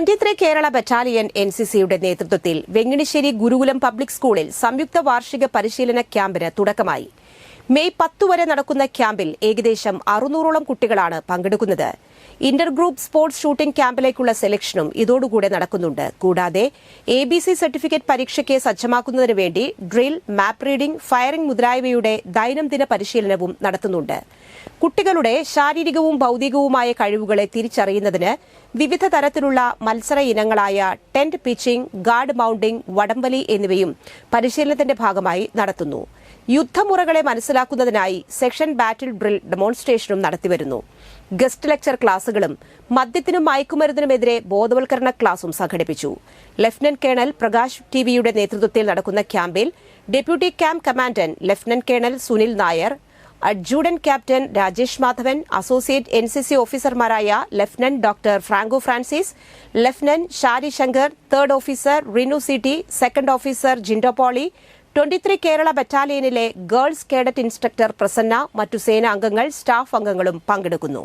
Twenty three Kerala battalion N C സിയുടെ നേതൃത്വത്തിൽ വെങ്ങിണിശ്ശേരി ഗുരുകുലം public സ്കൂളിൽ സംയുക്ത വാർഷിക പരിശീലന ക്യാമ്പിന് തുടക്കമായി. മെയ് പത്ത് വരെ നടക്കുന്ന ക്യാമ്പിൽ ഏകദേശം അറുന്നൂറോളം കുട്ടികളാണ് പങ്കെടുക്കുന്നത്. ഇന്റർ ഗ്രൂപ്പ് സ്പോർട്സ് ഷൂട്ടിംഗ് ക്യാമ്പിലേക്കുള്ള സെലക്ഷനും ഇതോടുകൂടെ നടക്കുന്നുണ്ട്. കൂടാതെ എ ബി സി സർട്ടിഫിക്കറ്റ് പരീക്ഷയ്ക്ക് സജ്ജമാക്കുന്നതിന് വേണ്ടി ഡ്രിൽ മാപ്പ് റീഡിംഗ് ഫയറിംഗ് മുതലായവയുടെ ദൈനംദിന പരിശീലനവും നടത്തുന്നുണ്ട്. കുട്ടികളുടെ ശാരീരികവും ഭൌതികവുമായ കഴിവുകളെ തിരിച്ചറിയുന്നതിന് വിവിധ തരത്തിലുള്ള മത്സര ഇനങ്ങളായ ടെന്റ് പിച്ചിംഗ് ഗാർഡ് മൌണ്ടിംഗ് വടംവലി എന്നിവയും പരിശീലനത്തിന്റെ ഭാഗമായി നടത്തുന്നു. യുദ്ധമുറകളെ മനസ്സിലാക്കുന്നതിനായി സെക്ഷൻ ബാറ്റിൽ ഡ്രിൽ ഡെമോൺസ്ട്രേഷനും നടത്തിവരുന്നു. ഗസ്റ്റ് ലെക്ചർ ക്ലാസുകളും മദ്യത്തിനും മയക്കുമരുന്നിനുമെതിരെ ബോധവൽക്കരണ ക്ലാസും സംഘടിപ്പിച്ചു. ലഫ്റ്റനന്റ് കേണൽ പ്രകാശ് ടിവിയുടെ നേതൃത്വത്തിൽ നടക്കുന്ന ക്യാമ്പിൽ deputy camp commandant lieutenant colonel Sunil Nair adjutant captain Rajesh Madhavan associate NCC ഓഫീസർമാരായ lieutenant doctor Franco Francis lieutenant Shari Shankar third officer Rinu Citty second officer Jindo Poly twenty three Kerala ബറ്റാലിയനിലെ girls cadet instructor Prasanna മറ്റു സേനാ അംഗങ്ങൾ staff അംഗങ്ങളും പങ്കെടുക്കുന്നു.